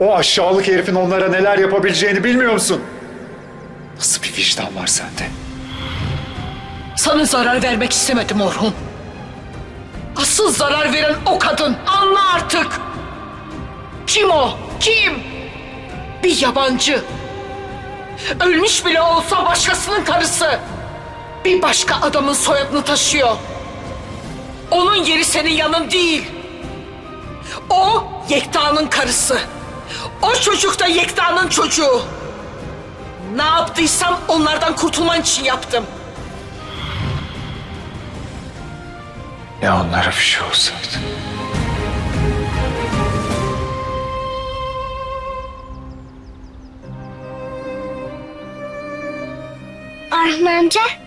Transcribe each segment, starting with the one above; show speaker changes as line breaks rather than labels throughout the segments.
O aşağılık herifin onlara neler yapabileceğini bilmiyor musun? Nasıl bir vicdan var sende?
Sana zarar vermek istemedim Orhun. Asıl zarar veren o kadın. Anla artık. Kim o? Kim? Bir yabancı. Ölmüş bile olsa başkasının karısı. Bir başka adamın soyadını taşıyor. Onun yeri senin yanın değil. O Yekta'nın karısı. O çocuk da Yekta'nın çocuğu. Ne yaptıysam onlardan kurtulman için yaptım.
Ya onlara bir şey olsaydı?
Orhun amca.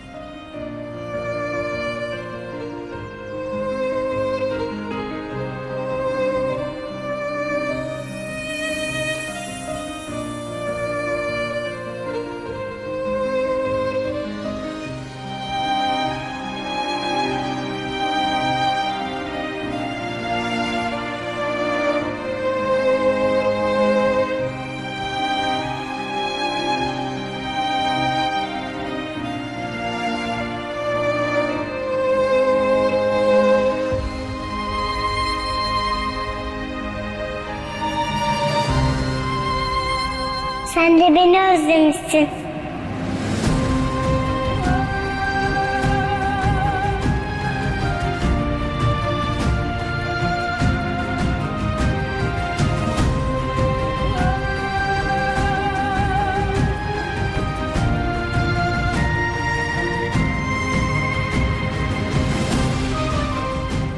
Beni özlemişsin.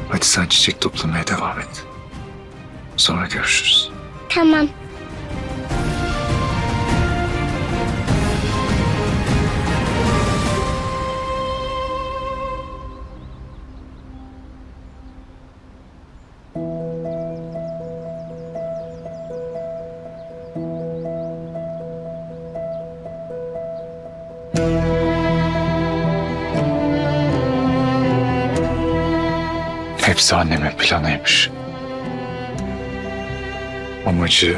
Hadi sen çiçek toplamaya devam et. Sonra görüşürüz.
Tamam.
Hepsi annemin planıymış. Amacı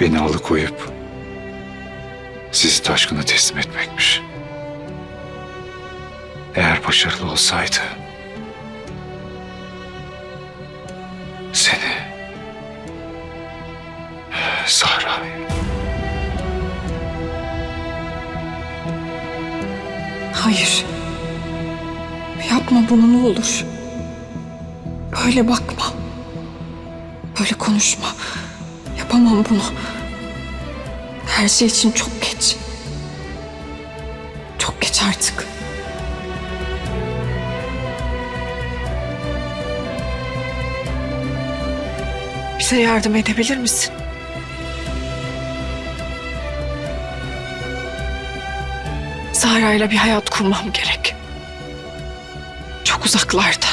beni alıkoyup sizi taşkına teslim etmekmiş. Eğer başarılı olsaydı seni Sahra'yı
Hayır. Yapma bunu ne olur. Böyle bakma. Böyle konuşma. Yapamam bunu. Her şey için çok geç. Çok geç artık. Bize yardım edebilir misin? Zara'yla bir hayat kurmam gerek. Çok uzaklarda.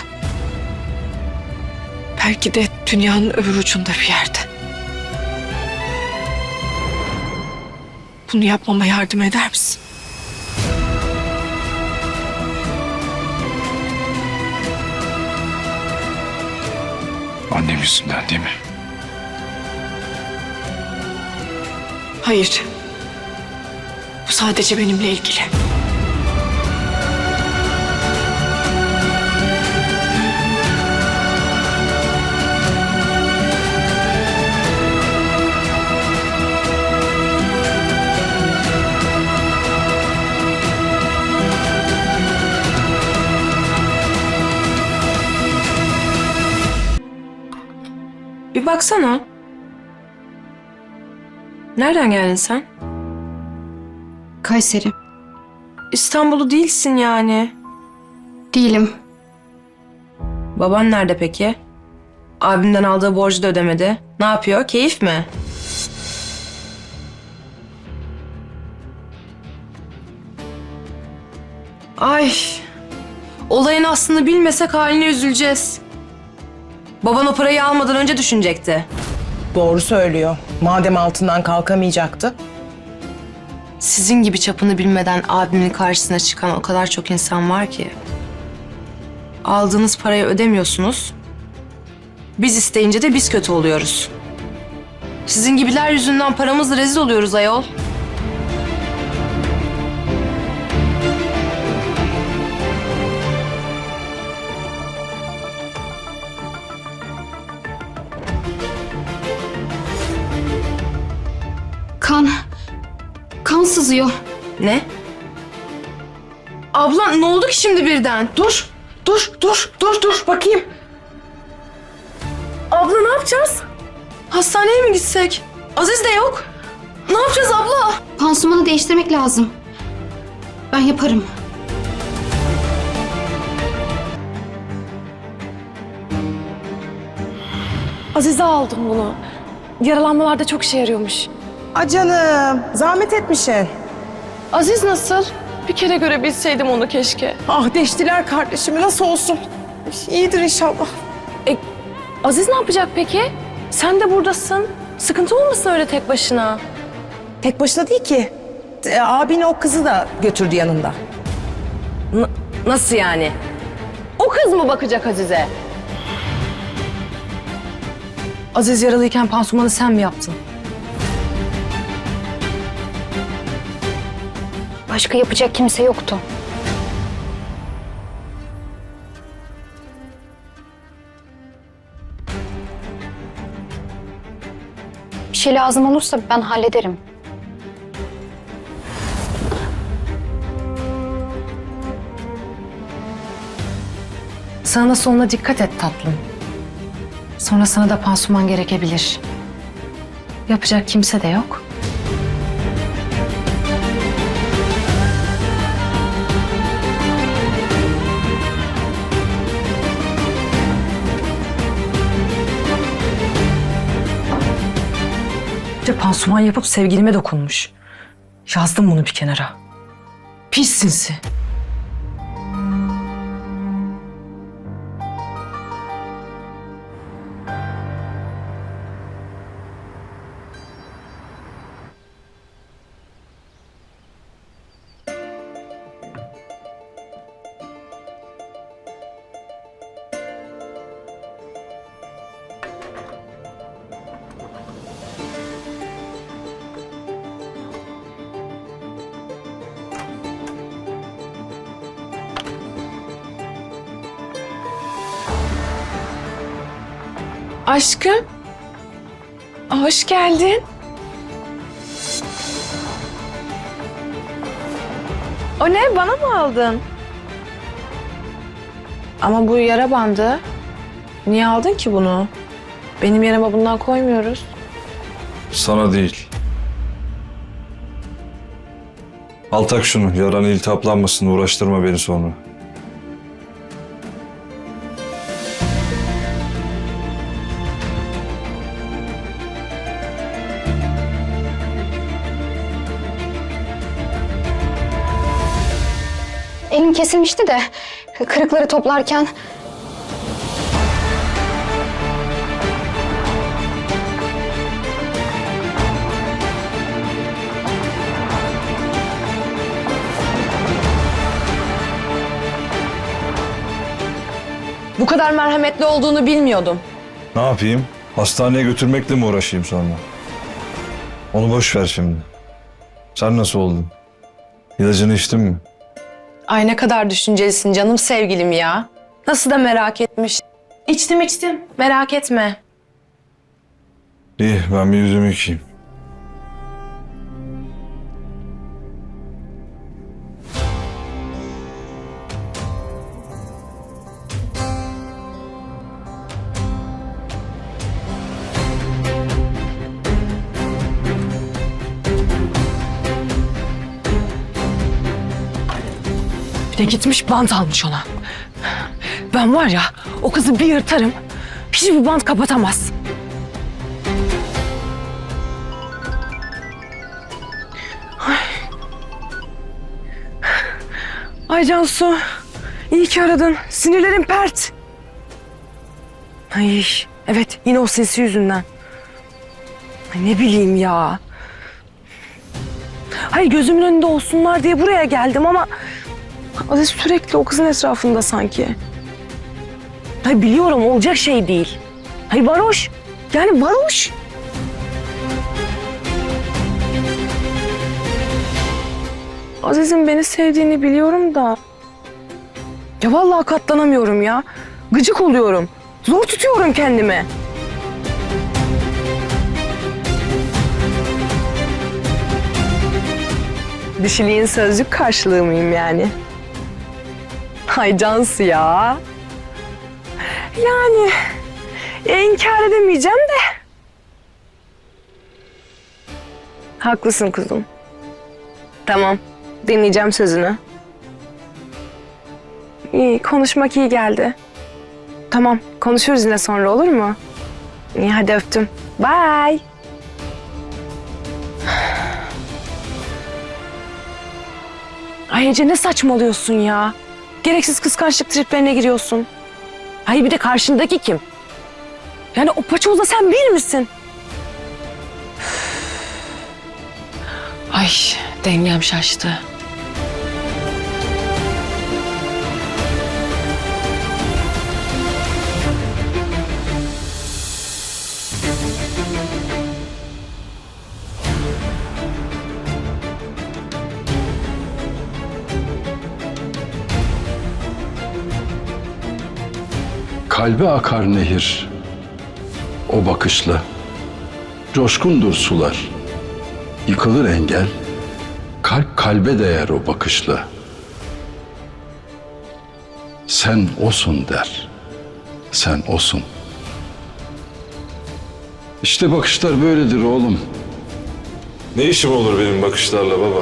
Belki de dünyanın öbür ucunda bir yerde. Bunu yapmama yardım eder misin?
annem yüzünden değil mi?
Hayır. Bu sadece benimle ilgili.
Baksana. Nereden geldin sen?
Kayseri.
İstanbul'u değilsin yani.
Değilim.
Baban nerede peki? Abimden aldığı borcu da ödemedi. Ne yapıyor? Keyif mi? Ay. Olayın aslını bilmesek haline üzüleceğiz. Baban o parayı almadan önce düşünecekti.
Doğru söylüyor. Madem altından kalkamayacaktı.
Sizin gibi çapını bilmeden abimin karşısına çıkan o kadar çok insan var ki. Aldığınız parayı ödemiyorsunuz. Biz isteyince de biz kötü oluyoruz.
Sizin gibiler yüzünden paramızla rezil oluyoruz ayol.
Sızıyor.
Ne? Abla ne oldu ki şimdi birden?
Dur, dur, dur, dur, dur. Bakayım.
Abla ne yapacağız? Hastaneye mi gitsek? Aziz de yok. Ne yapacağız abla?
Pansumanı değiştirmek lazım. Ben yaparım.
Azize aldım bunu. Yaralanmalarda çok işe yarıyormuş.
A canım, zahmet etmişsin.
Aziz nasıl? Bir kere görebilseydim onu keşke.
Ah deştiler kardeşimi nasıl olsun. İyidir inşallah.
Aziz ne yapacak peki? Sen de buradasın. Sıkıntı olmasın öyle tek başına.
Tek başına değil ki. E, abini o kızı da götürdü yanında.
Nasıl yani? O kız mı bakacak Azize?
Aziz yaralıyken pansumanı sen mi yaptın?
Başka yapacak kimse yoktu. Bir şey lazım olursa ben hallederim.
Sağına soluna dikkat et tatlım. Sonra sana da pansuman gerekebilir. Yapacak kimse de yok. De pansuman yapıp sevgilime dokunmuş. Yazdım bunu bir kenara. Pis.
Aşkım. Hoş geldin. O ne? Bana mı aldın? Ama bu yara bandı. Niye aldın ki bunu? Benim yerime bundan koymuyoruz.
Sana değil. Al tak şunu. Yaran iltihaplanmasın. Uğraştırma beni sonra.
Elim kesilmişti de kırıkları toplarken
Bu kadar merhametli olduğunu bilmiyordum.
Ne yapayım? Hastaneye götürmekle mi uğraşayım sonra? Onu boş ver şimdi. Sen nasıl oldun? İlacını içtin mi?
Ay ne kadar düşüncelisin canım sevgilim ya. Nasıl da merak etmiş. İçtim içtim. Merak etme.
İyi ben bir yüzümü yıkayayım.
De gitmiş bant almış ona. Ben var ya o kızı bir yırtarım. Hiçbir bant kapatamaz. Ay. Ay Cansu. iyi ki aradın. Sinirlerim pert. Ay evet yine o sesi yüzünden. Ay, ne bileyim ya. Hayır gözümün önünde olsunlar diye buraya geldim ama Aziz sürekli o kızın etrafında sanki. Hayır biliyorum olacak şey değil. Hayır varoş. Yani varoş. Aziz'in beni sevdiğini biliyorum da... Ya vallahi katlanamıyorum ya. Gıcık oluyorum. Zor tutuyorum kendimi. Dişiliğin sözcük karşılığı mıyım yani? Hay Cansu ya. Yani ya inkar edemeyeceğim de. Haklısın kuzum. Tamam. Dinleyeceğim sözünü. İyi, konuşmak iyi geldi. Tamam, konuşuruz yine sonra olur mu? İyi, hadi öptüm. Bye. Ay Ece ne saçmalıyorsun ya? Gereksiz kıskançlık triplerine giriyorsun. Hayır bir de karşındaki kim? Yani o paçozla sen bir misin? Ay dengem şaştı.
Kalbe akar nehir o bakışla. Coşkundur sular. Yıkılır engel. Kalp kalbe değer o bakışla. Sen osun der. Sen osun. İşte bakışlar böyledir oğlum.
Ne işim olur benim bakışlarla baba?